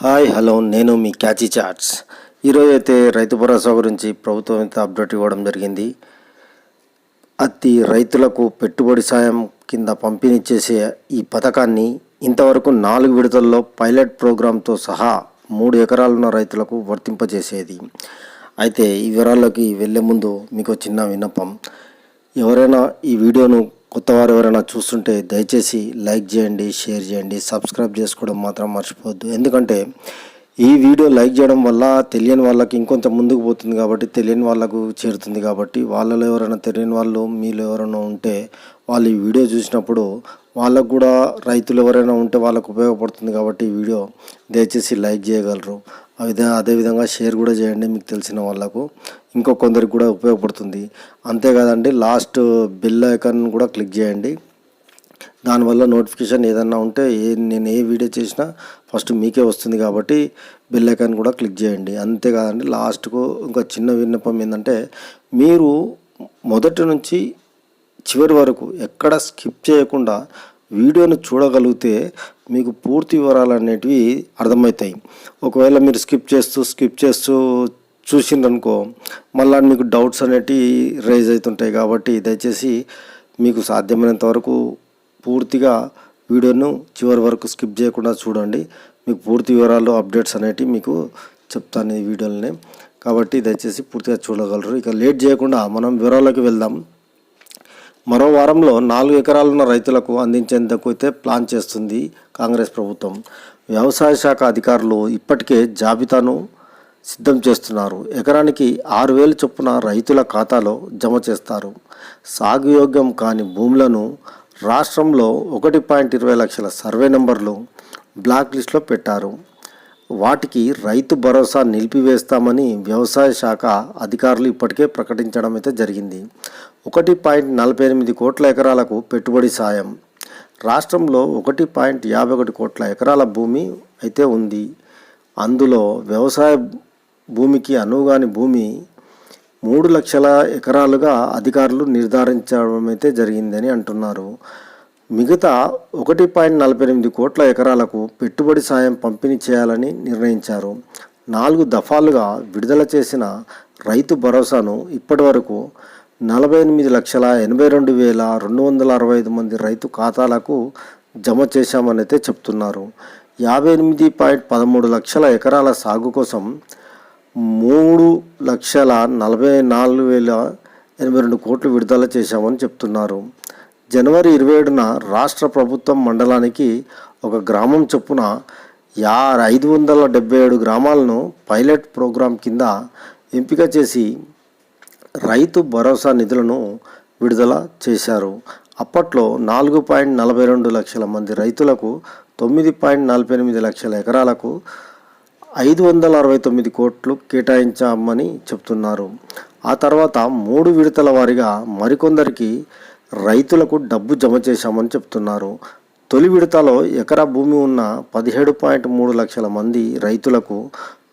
Hi hello నేను మీ catchy charts ఈరోజు అయితే రైతు భరోసా గురించి ప్రభుత్వం అయితే అప్డేట్ ఇవ్వడం జరిగింది. అతి రైతులకు పెట్టుబడి సాయం కింద పంపిణీ చేసే ఈ పథకాన్ని ఇంతవరకు నాలుగు విడతల్లో పైలట్ ప్రోగ్రాంతో సహా మూడు ఎకరాలున్న రైతులకు వర్తింపజేసేది. అయితే ఈ వివరాల్లోకి వెళ్ళే ముందు మీకు చిన్న విన్నపం. ఎవరైనా ఈ వీడియోను కొత్త వారు ఎవరైనా చూస్తుంటే దయచేసి లైక్ చేయండి షేర్ చేయండి సబ్స్క్రైబ్ చేసుకోవడం మాత్రం మర్చిపోవద్దు. ఎందుకంటే ఈ వీడియో లైక్ చేయడం వల్ల తెలియని వాళ్ళకి ఇంకొంత ముందుకు పోతుంది కాబట్టి తెలియని వాళ్ళకు చేరుతుంది కాబట్టి వాళ్ళలో ఎవరైనా తెలియని వాళ్ళు మీలో ఎవరైనా ఉంటే వాళ్ళు ఈ వీడియో చూసినప్పుడు వాళ్ళకు కూడా రైతులు ఎవరైనా ఉంటే వాళ్ళకు ఉపయోగపడుతుంది కాబట్టి ఈ వీడియో దయచేసి లైక్ చేయగలరు. అదే అదేవిధంగా షేర్ కూడా చేయండి మీకు తెలిసిన వాళ్ళకు. ఇంకో కొందరికి కూడా ఉపయోగపడుతుంది. అంతేకాదండి లాస్ట్ బిల్ ఐకాన్ కూడా క్లిక్ చేయండి. దానివల్ల నోటిఫికేషన్ ఏదన్నా ఉంటే ఏ నేను ఏ వీడియో చేసినా ఫస్ట్ మీకే వస్తుంది కాబట్టి బెల్ ఐకాన్ కూడా క్లిక్ చేయండి. అంతేకాదండి లాస్ట్కు ఇంకా చిన్న విన్నపం ఏంటంటే మీరు మొదటి నుంచి చివరి వరకు ఎక్కడ స్కిప్ చేయకుండా వీడియోను చూడగలిగితే మీకు పూర్తి వివరాలు అనేటివి అర్థమవుతాయి. ఒకవేళ మీరు స్కిప్ చేస్తూ స్కిప్ చేస్తూ చూసిండ్రనుకో మళ్ళీ మీకు డౌట్స్ అనేటివి రైజ్ అవుతుంటాయి కాబట్టి దయచేసి మీకు సాధ్యమైనంత వరకు పూర్తిగా వీడియోను చివరి వరకు స్కిప్ చేయకుండా చూడండి. మీకు పూర్తి వివరాలు అప్డేట్స్ అనేటివి మీకు చెప్తాను ఈ వీడియోలనే. కాబట్టి దయచేసి పూర్తిగా చూడగలరు. ఇక లేట్ చేయకుండా మనం వివరాల్లోకి వెళ్దాం. మరో వారంలో నాలుగు ఎకరాలున్న రైతులకు అందించేందుకు అయితే ప్లాన్ చేస్తుంది కాంగ్రెస్ ప్రభుత్వం. వ్యవసాయ శాఖ అధికారులు ఇప్పటికే జాబితాను సిద్ధం చేస్తున్నారు. ఎకరానికి ఆరు వేలు చొప్పున రైతుల ఖాతాలో జమ చేస్తారు. సాగుయోగ్యం కాని భూములను రాష్ట్రంలో ఒకటి పాయింట్ ఇరవై లక్షల సర్వే నెంబర్లు బ్లాక్ లిస్ట్లో పెట్టారు. వాటికి రైతు భరోసా నిలిపివేస్తామని వ్యవసాయ శాఖ అధికారులు ఇప్పటికే ప్రకటించడం అయితే జరిగింది. ఒకటి పాయింట్ నలభై ఎనిమిది కోట్ల ఎకరాలకు పెట్టుబడి సాయం. రాష్ట్రంలో ఒకటి పాయింట్ యాభై ఒకటి కోట్ల ఎకరాల భూమి అయితే ఉంది. అందులో వ్యవసాయ భూమికి అనువుగాని భూమి మూడు లక్షల ఎకరాలుగా అధికారులు నిర్ధారించడం అయితే జరిగిందని అంటున్నారు. మిగతా ఒకటి పాయింట్ నలభై ఎనిమిది కోట్ల ఎకరాలకు పెట్టుబడి సాయం పంపిణీ చేయాలని నిర్ణయించారు. నాలుగు దఫాలుగా విడుదల చేసిన రైతు భరోసాను ఇప్పటివరకు నలభై ఎనిమిది లక్షల ఎనభై రెండు వేల రెండు వందల అరవై ఐదు మంది రైతు ఖాతాలకు జమ చేశామనైతే చెప్తున్నారు. యాభై ఎనిమిది పాయింట్ పదమూడు లక్షల ఎకరాల సాగు కోసం మూడు లక్షల నలభై నాలుగు వేల ఎనభై రెండు కోట్లు విడుదల చేశామని చెప్తున్నారు. జనవరి ఇరవై ఏడున రాష్ట్ర ప్రభుత్వం మండలానికి ఒక గ్రామం చొప్పున యా ఐదు వందల డెబ్బై ఏడు గ్రామాలను పైలట్ ప్రోగ్రాం కింద ఎంపిక చేసి రైతు భరోసా నిధులను విడుదల చేశారు. అప్పట్లో నాలుగు పాయింట్ నలభై రెండు లక్షల మంది రైతులకు తొమ్మిది పాయింట్ నలభై ఎనిమిది లక్షల ఎకరాలకు ఐదు వందల అరవై తొమ్మిది కోట్లు కేటాయించామని చెప్తున్నారు. ఆ తర్వాత మూడు విడతల వారీగా మరికొందరికి రైతులకు డబ్బు జమ చేశామని చెప్తున్నారు. తొలి విడతలో ఎకరా భూమి ఉన్న పదిహేడు పాయింట్ మూడు లక్షల మంది రైతులకు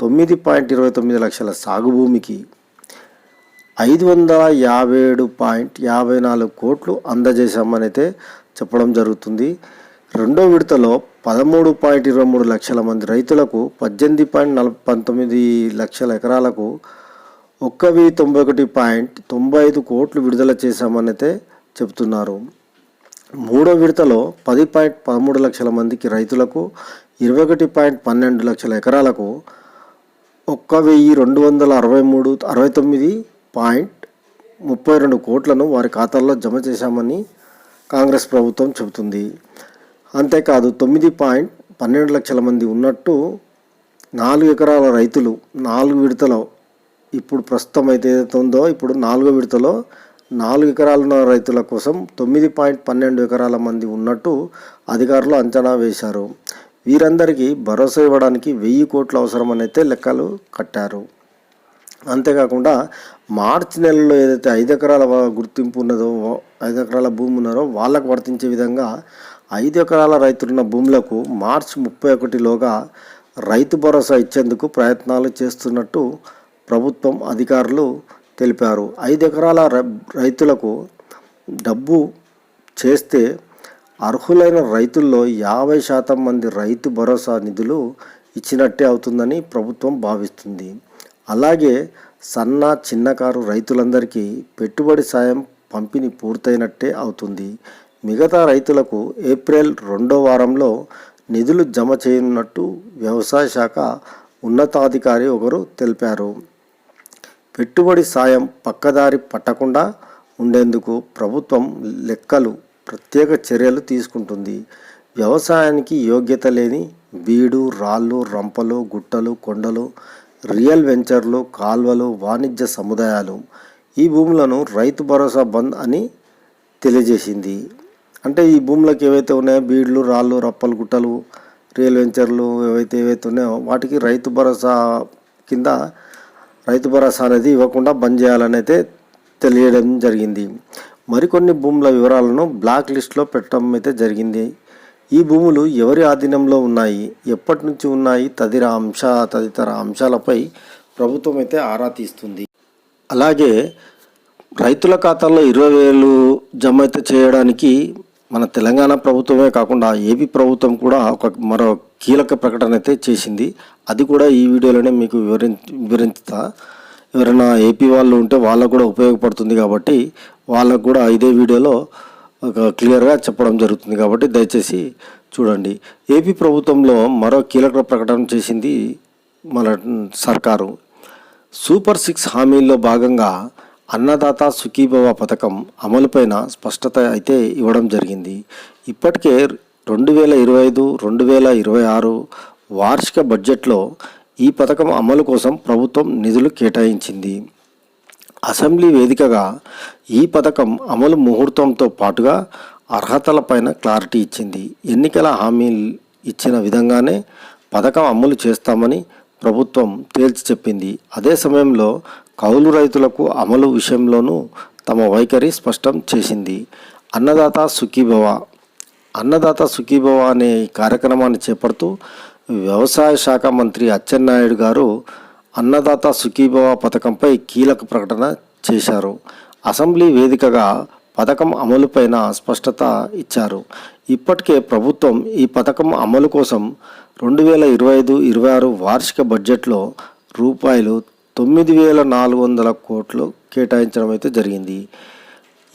తొమ్మిది పాయింట్ ఇరవై తొమ్మిది లక్షల సాగు భూమికి ఐదు వందల యాభై ఏడు పాయింట్ యాభై నాలుగు కోట్లు అందజేశామని అయితే చెప్పడం జరుగుతుంది. రెండో విడతలో పదమూడు పాయింట్ ఇరవై మూడు లక్షల మంది రైతులకు పద్దెనిమిది పాయింట్ నలభై పంతొమ్మిది లక్షల ఎకరాలకు ఒక్క వెయ్యి తొంభై ఒకటి పాయింట్ తొంభై ఐదు కోట్లు విడుదల చేశామని అయితే చెబుతున్నారు. మూడో విడతలో పది పాయింట్ పదమూడు లక్షల మందికి రైతులకు ఇరవై ఒకటి పాయింట్ పన్నెండు లక్షల ఎకరాలకు ఒక్క వెయ్యి రెండు వందల అరవై మూడు అరవై తొమ్మిది పాయింట్ ముప్పై రెండు కోట్లను వారి ఖాతాల్లో జమ చేశామని కాంగ్రెస్ ప్రభుత్వం చెబుతుంది. అంతేకాదు తొమ్మిది పాయింట్ పన్నెండు లక్షల మంది ఉన్నట్టు నాలుగు ఎకరాల రైతులు నాలుగు విడతలో ఇప్పుడు ప్రస్తుతం అయితే ఏదైతే ఉందో ఇప్పుడు నాలుగో విడతలో నాలుగు ఎకరాలున్న రైతుల కోసం తొమ్మిది పాయింట్ పన్నెండు ఎకరాల మంది ఉన్నట్టు అధికారులు అంచనా వేశారు. వీరందరికీ భరోసా ఇవ్వడానికి వెయ్యి కోట్లు అవసరమనైతే లెక్కలు కట్టారు. అంతేకాకుండా మార్చి నెలలో ఏదైతే ఐదు ఎకరాల గుర్తింపు ఉన్నదో ఐదు ఎకరాల భూమి ఉన్నారో వాళ్ళకు వర్తించే విధంగా ఐదు ఎకరాల రైతులున్న భూములకు మార్చి ముప్పై ఒకటిలోగా రైతు భరోసా ఇచ్చేందుకు ప్రయత్నాలు చేస్తున్నట్టు ప్రభుత్వం అధికారులు తెలిపారు. ఐదు ఎకరాల రైతులకు డబ్బు చేస్తే అర్హులైన రైతుల్లో యాభై శాతం మంది రైతు భరోసా నిధులు ఇచ్చినట్టే అవుతుందని ప్రభుత్వం భావిస్తుంది. అలాగే సన్న చిన్నకారు రైతులందరికీ పెట్టుబడి సాయం పంపిణీ పూర్తయినట్టే అవుతుంది. మిగతా రైతులకు ఏప్రిల్ రెండో వారంలో నిధులు జమ చేయనున్నట్టు వ్యవసాయ శాఖ ఉన్నతాధికారి ఒకరు తెలిపారు. పెట్టుబడి సాయం పక్కదారి పట్టకుండా ఉండేందుకు ప్రభుత్వం లెక్కలు ప్రత్యేక చర్యలు తీసుకుంటుంది. వ్యవసాయానికి యోగ్యత లేని బీడు రాళ్ళు రంపలు గుట్టలు కొండలు రియల్ వెంచర్లు కాల్వలు వాణిజ్య సముదాయాలు ఈ భూములను రైతు భరోసా బంద్ అని తెలియజేసింది. అంటే ఈ భూములకు ఏవైతే ఉన్నాయో బీడ్లు రాళ్ళు రప్పలు గుట్టలు రియల్ వెంచర్లు ఏవైతే ఏవైతే ఉన్నాయో వాటికి రైతు భరోసా కింద రైతు భరోసా అనేది ఇవ్వకుండా బంద్ చేయాలని అయితే తెలియడం జరిగింది. మరికొన్ని భూముల వివరాలను బ్లాక్ లిస్ట్లో పెట్టడం అయితే జరిగింది. ఈ భూములు ఎవరి ఆధీనంలో ఉన్నాయి? ఎప్పటి నుంచి ఉన్నాయి? తదితర అంశ తదితర అంశాలపై ప్రభుత్వం అయితే ఆరా తీస్తుంది. అలాగే రైతుల ఖాతాల్లో ఇరవై వేలు జమ అయితే చేయడానికి మన తెలంగాణ ప్రభుత్వమే కాకుండా ఏపీ ప్రభుత్వం కూడా ఒక మరో కీలక ప్రకటన అయితే చేసింది. అది కూడా ఈ వీడియోలోనే మీకు వివరి వివరించుతా. ఎవరైనా ఏపీ వాళ్ళు ఉంటే వాళ్ళకు కూడా ఉపయోగపడుతుంది కాబట్టి వాళ్ళకు కూడా ఇదే వీడియోలో ఒక క్లియర్గా చెప్పడం జరుగుతుంది కాబట్టి దయచేసి చూడండి. ఏపీ ప్రభుత్వంలో మరో కీలక ప్రకటన చేసింది మన సర్కారు. సూపర్ సిక్స్ హామీల్లో భాగంగా అన్నదాత సుఖీభవ పథకం అమలుపైన స్పష్టత అయితే ఇవ్వడం జరిగింది. ఇప్పటికే రెండు వేల ఇరవై ఐదు రెండు వేల ఇరవై ఆరు వార్షిక బడ్జెట్లో ఈ పథకం అమలు కోసం ప్రభుత్వం నిధులు కేటాయించింది. అసెంబ్లీ వేదికగా ఈ పథకం అమలు ముహూర్తంతో పాటుగా అర్హతలపైన క్లారిటీ ఇచ్చింది. ఎన్నికల హామీలు ఇచ్చిన విధంగానే పథకం అమలు చేస్తామని ప్రభుత్వం తేల్చి చెప్పింది. అదే సమయంలో కౌలు రైతులకు అమలు విషయంలోనూ తమ వైఖరి స్పష్టం చేసింది. అన్నదాత సుఖీభవ అన్నదాత సుఖీభవ అనే కార్యక్రమాన్ని చేపడుతూ వ్యవసాయ శాఖ మంత్రి అచ్చెన్నాయుడు గారు అన్నదాత సుఖీభవ పథకంపై కీలక ప్రకటన చేశారు. అసెంబ్లీ వేదికగా పథకం అమలుపైన స్పష్టత ఇచ్చారు. ఇప్పటికే ప్రభుత్వం ఈ పథకం అమలు కోసం రెండు వేల ఇరవై ఐదు ఇరవై ఆరు వార్షిక బడ్జెట్లో రూపాయలు తొమ్మిది వేల నాలుగు వందల కోట్లు కేటాయించడం అయితే జరిగింది.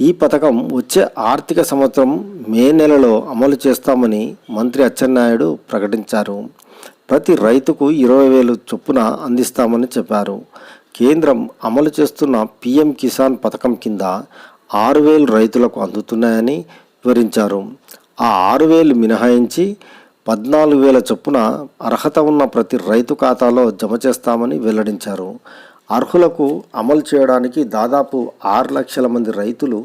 ఈ పథకం వచ్చే ఆర్థిక సంవత్సరం మే నెలలో అమలు చేస్తామని మంత్రి అచ్చెన్నాయుడు ప్రకటించారు. ప్రతి రైతుకు ఇరవై వేలు చొప్పున అందిస్తామని చెప్పారు. కేంద్రం అమలు చేస్తున్న పీఎం కిసాన్ పథకం కింద ఆరు వేలు రైతులకు అందుతున్నాయని వివరించారు. ఆ ఆరు వేలు మినహాయించి పద్నాలుగు వేల చొప్పున అర్హత ఉన్న ప్రతి రైతు ఖాతాలో జమ చేస్తామని వెల్లడించారు. అర్హులకు అమలు చేయడానికి దాదాపు ఆరు లక్షల మంది రైతులు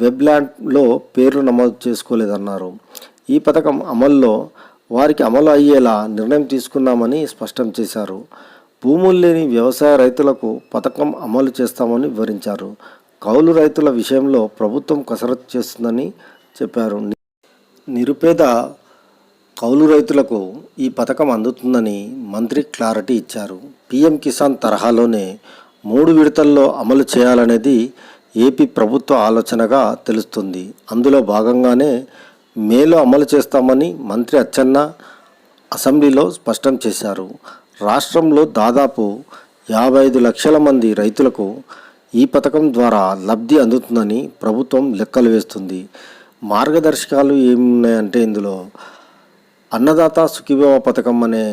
వెబ్లాండ్లో పేర్లు నమోదు చేసుకోలేదన్నారు. ఈ పథకం అమల్లో వారికి అమలు అయ్యేలా నిర్ణయం తీసుకున్నామని స్పష్టం చేశారు. భూములు లేని వ్యవసాయ రైతులకు పథకం అమలు చేస్తామని వివరించారు. కౌలు రైతుల విషయంలో ప్రభుత్వం కసరత్తు చేస్తుందని చెప్పారు. నిరుపేద కౌలు రైతులకు ఈ పథకం అందుతుందని మంత్రి క్లారిటీ ఇచ్చారు. పీఎం కిసాన్ తరహాలోనే మూడు విడతల్లో అమలు చేయాలనేది ఏపీ ప్రభుత్వ ఆలోచనగా తెలుస్తుంది. అందులో భాగంగానే మేలో అమలు చేస్తామని మంత్రి అచ్చెన్న అసెంబ్లీలో స్పష్టం చేశారు. రాష్ట్రంలో దాదాపు యాభై ఐదు లక్షల మంది రైతులకు ఈ పథకం ద్వారా లబ్ధి అందుతుందని ప్రభుత్వం లెక్కలు వేస్తుంది. మార్గదర్శకాలు ఏమున్నాయంటే ఇందులో అన్నదాత సుఖీభవ పథకం అనే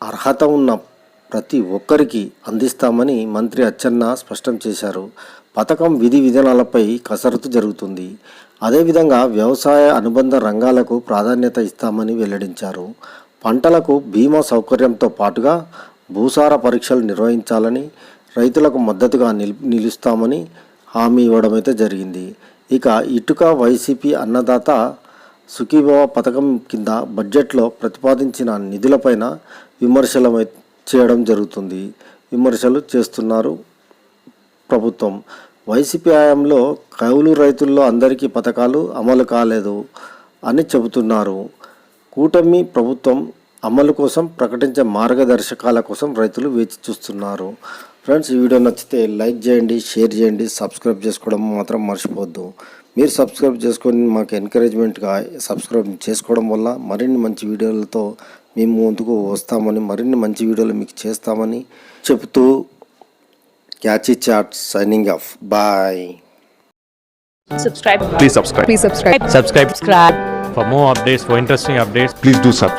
అర్హత ఉన్న ప్రతి ఒక్కరికి అందిస్తామని మంత్రి అచ్చెన్న స్పష్టం చేశారు. పథకం విధి విధానాలపై కసరత్తు జరుగుతుంది. అదేవిధంగా వ్యవసాయ అనుబంధ రంగాలకు ప్రాధాన్యత ఇస్తామని వెల్లడించారు. పంటలకు బీమా సౌకర్యంతో పాటుగా భూసార పరీక్షలు నిర్వహించాలని రైతులకు మద్దతుగా నిల్ నిలుస్తామని హామీ ఇవ్వడం అయితే జరిగింది. ఇక ఇటుక వైసీపీ అన్నదాత సుఖీభవ పథకం కింద బడ్జెట్లో ప్రతిపాదించిన నిధులపైన విమర్శలు చేయడం జరుగుతుంది. విమర్శలు చేస్తున్నారు ప్రభుత్వం. వైసీపీ హయాంలో కౌలు రైతుల్లో అందరికీ పథకాలు అమలు కాలేదు అని చెబుతున్నారు. కూటమి ప్రభుత్వం అమలు కోసం ప్రకటించే మార్గదర్శకాల కోసం రైతులు వేచి చూస్తున్నారు. ఫ్రెండ్స్ ఈ వీడియో నచ్చితే లైక్ చేయండి షేర్ చేయండి సబ్స్క్రైబ్ చేసుకోవడం మాత్రం మర్చిపోవద్దు. మీరు సబ్స్క్రైబ్ చేసుకొని మాకు ఎంకరేజ్మెంట్గా సబ్స్క్రైబ్ చేసుకోవడం వల్ల మరిన్ని మంచి వీడియోలతో మేము ముందుకు వస్తామని మరిన్ని మంచి వీడియోలు మీకు చేస్తామని చెబుతూ catchy chat signing off bye subscribe Please subscribe. please subscribe Subscribe subscribe for more updates, for interesting updates. Please do subscribe.